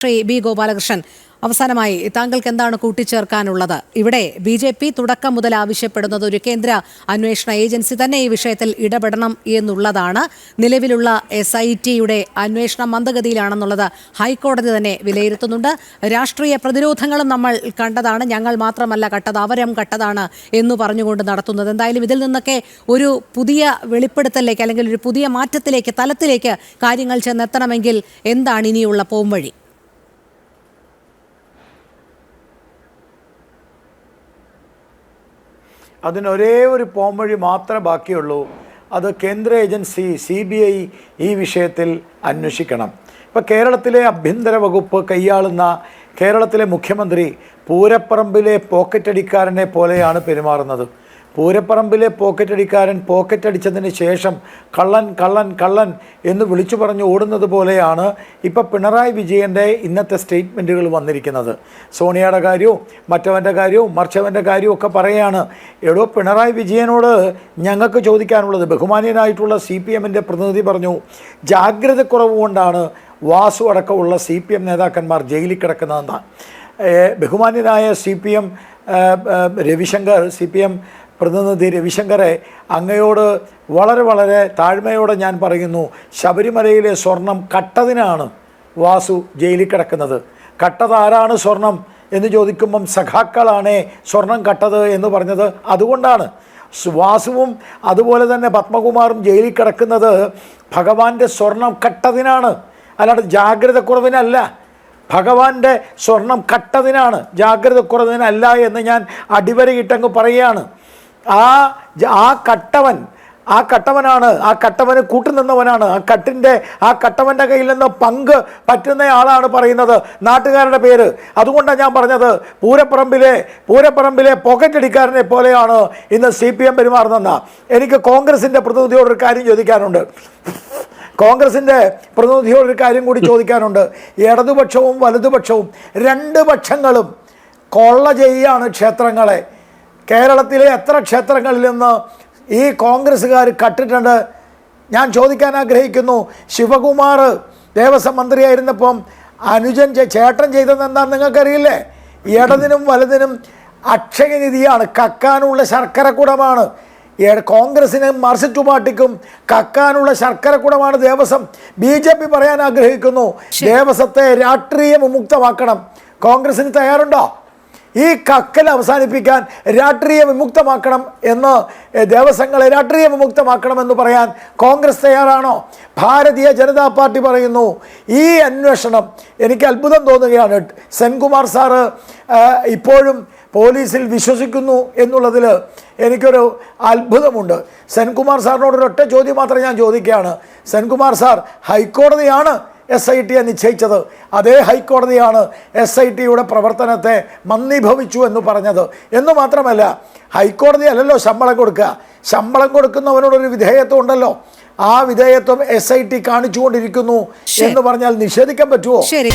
Shri B Gopalakrishnan. അവസാനമായി താങ്കൾക്ക് എന്താണ് കൂട്ടിച്ചേർക്കാനുള്ളത്? ഇവിടെ ബി ജെ പി തുടക്കം മുതൽ ആവശ്യപ്പെടുന്നത് ഒരു കേന്ദ്ര അന്വേഷണ ഏജൻസി തന്നെ ഈ വിഷയത്തിൽ ഇടപെടണം എന്നുള്ളതാണ്. നിലവിലുള്ള എസ് ഐ ടിയുടെ അന്വേഷണം മന്ദഗതിയിലാണെന്നുള്ളത് ഹൈക്കോടതി തന്നെ വിലയിരുത്തുന്നുണ്ട്. രാഷ്ട്രീയ പ്രതിരോധങ്ങളും നമ്മൾ കണ്ടതാണ്. ഞങ്ങൾ മാത്രമല്ല കട്ടത് അവരം കട്ടതാണ് എന്ന് പറഞ്ഞുകൊണ്ട് നടത്തുന്നത്. എന്തായാലും ഇതിൽ നിന്നൊക്കെ ഒരു പുതിയ വെളിപ്പെടുത്തലിലേക്ക് അല്ലെങ്കിൽ ഒരു പുതിയ മാറ്റത്തിലേക്ക് തലത്തിലേക്ക് കാര്യങ്ങൾ ചെന്നെത്തണമെങ്കിൽ എന്താണ് ഇനിയുള്ള പോംവഴി? അതിനൊരേ ഒരു പോംവഴി മാത്രമേ ബാക്കിയുള്ളൂ. അത് കേന്ദ്ര ഏജൻസി സി ബി ഐ ഈ വിഷയത്തിൽ അന്വേഷിക്കണം. ഇപ്പോൾ കേരളത്തിലെ ആഭ്യന്തര വകുപ്പ് കൈയാളുന്ന കേരളത്തിലെ മുഖ്യമന്ത്രി പൂരപ്പറമ്പിലെ പോക്കറ്റടിക്കാരനെ പോലെയാണ് പെരുമാറുന്നത്. പൂരപ്പറമ്പിലെ പോക്കറ്റടിക്കാരൻ പോക്കറ്റടിച്ചതിന് ശേഷം കള്ളൻ കള്ളൻ കള്ളൻ എന്ന് വിളിച്ചു പറഞ്ഞു ഓടുന്നത് പോലെയാണ് ഇപ്പോൾ പിണറായി വിജയന്റെ ഇന്നത്തെ സ്റ്റേറ്റ്മെന്റുകൾ വന്നിരിക്കുന്നത്. സോണിയയുടെ കാര്യവും മറ്റവന്റെ കാര്യവും മറിച്ചവന്റെ കാര്യവും ഒക്കെ പറയുകയാണ് എടോ പിണറായി വിജയനോട് ഞങ്ങൾക്ക് ചോദിക്കാനുള്ളത് ബഹുമാനീയനായിട്ടുള്ള സി പി എമ്മിന്റെ പ്രതിനിധി പറഞ്ഞു ജാഗ്രതക്കുറവ് കൊണ്ടാണ് വാസു അടക്കമുള്ള സി പി എം നേതാക്കന്മാർ ജയിലിൽ കിടക്കുന്നതെന്നാണ് ബഹുമാന്യനായ C P M Ravishankar C P M പ്രതിനിധി രവിശങ്കറെ അങ്ങയോട് വളരെ വളരെ താഴ്മയോടെ ഞാൻ പറയുന്നു ശബരിമലയിലെ സ്വർണം കട്ടതിനാണ് വാസു ജയിലിൽ കിടക്കുന്നത്. കട്ടതാരാണ് സ്വർണം എന്ന് ചോദിക്കുമ്പം സഖാക്കളാണേ സ്വർണം കട്ടത് എന്ന് പറഞ്ഞത് അതുകൊണ്ടാണ്. വാസുവും അതുപോലെ തന്നെ പത്മകുമാറും ജയിലിൽ കിടക്കുന്നത് ഭഗവാന്റെ സ്വർണം കട്ടതിനാണ്. അല്ലാണ്ട് ജാഗ്രത കുറവിനല്ല ഭഗവാന്റെ സ്വർണം കട്ടതിനാണ് ജാഗ്രത കുറവിനല്ല എന്ന് ഞാൻ അടിവരയിട്ടങ്ങ് പറയുകയാണ്. ആ ആ കട്ടവൻ ആ കട്ടവനാണ് ആ കട്ടവന് കൂട്ടുനിന്നവനാണ് ആ കട്ടിന്റെ ആ കട്ടവന്റെ കയ്യിൽ നിന്ന് പങ്ക് പറ്റുന്ന ആളാണ് പറയുന്നത്. നാട്ടുകാരുടെ പേര്. അതുകൊണ്ടാണ് ഞാൻ പറഞ്ഞത് പൂരപ്പറമ്പിലെ പൂരപ്പറമ്പിലെ പോക്കറ്റടിക്കാരനെ പോലെയാണ് ഇന്ന് സി പി എം പെരുമാറുന്നതെന്ന. എനിക്ക് കോൺഗ്രസിന്റെ പ്രതിനിധിയോടൊരു കാര്യം ചോദിക്കാനുണ്ട്. കോൺഗ്രസിന്റെ പ്രതിനിധിയോട് ഒരു കാര്യം കൂടി ചോദിക്കാനുണ്ട്. ഇടതുപക്ഷവും വലതുപക്ഷവും രണ്ട് പക്ഷങ്ങളും കൊള്ള ചെയ്യാണ് ക്ഷേത്രങ്ങളെ. കേരളത്തിലെ എത്ര ക്ഷേത്രങ്ങളിൽ നിന്ന് ഈ കോൺഗ്രസ്സുകാർ കട്ടിട്ടുണ്ട്? ഞാൻ ചോദിക്കാൻ ആഗ്രഹിക്കുന്നു. ശിവകുമാർ ദേവസ്വം മന്ത്രിയായിരുന്നപ്പം അനുജൻ ചേട്ടൻ ചെയ്തത് എന്താണെന്ന് നിങ്ങൾക്കറിയില്ലേ? ഇടതിനും വലതിനും അക്ഷയനിധിയാണ് കക്കാനുള്ള ശർക്കരക്കുടമാണ്. കുടമാണ് കോൺഗ്രസിനും മാർക്സിസ്റ്റ് പാർട്ടിക്കും കക്കാനുള്ള ശർക്കരക്കുടമാണ് ദേവസ്വം. ബി ജെ പി പറയാൻ ആഗ്രഹിക്കുന്നു. ദേവസ്വത്തെ രാഷ്ട്രീയ വിമുക്തമാക്കണം കോൺഗ്രസിന് തയ്യാറുണ്ടോ? ഈ കക്കൽ അവസാനിപ്പിക്കാൻ രാഷ്ട്രീയ വിമുക്തമാക്കണം എന്ന് ദേവസ്വങ്ങളെ രാഷ്ട്രീയ വിമുക്തമാക്കണമെന്ന് പറയാൻ കോൺഗ്രസ് തയ്യാറാണോ? ഭാരതീയ ജനതാ പാർട്ടി പറയുന്നു ഈ അന്വേഷണം എനിക്ക് അത്ഭുതം തോന്നുകയാണ്. സെൻകുമാർ സാറ് ഇപ്പോഴും പോലീസിൽ വിശ്വസിക്കുന്നു എന്നുള്ളതിൽ എനിക്കൊരു അത്ഭുതമുണ്ട്. സെൻകുമാർ സാറിനോടൊരൊറ്റ ചോദ്യം മാത്രമേ ഞാൻ ചോദിക്കുകയാണ്. സെൻകുമാർ സാർ ഹൈക്കോടതിയാണ് എസ് ഐ ടിയെ നിശ്ചയിച്ചത്. അതേ ഹൈക്കോടതിയാണ് എസ് ഐ ടിയുടെ പ്രവർത്തനത്തെ മന്ദീഭവിച്ചു എന്ന് പറഞ്ഞത്. എന്ന് മാത്രമല്ല ഹൈക്കോടതി അല്ലല്ലോ ശമ്പളം കൊടുക്കുക. ശമ്പളം കൊടുക്കുന്നവനോടൊരു വിധേയത്വം ഉണ്ടല്ലോ ആ വിധേയത്വം എസ് ഐ ടി കാണിച്ചുകൊണ്ടിരിക്കുന്നു എന്ന് പറഞ്ഞാൽ നിഷേധിക്കാൻ പറ്റുമോ ശരി.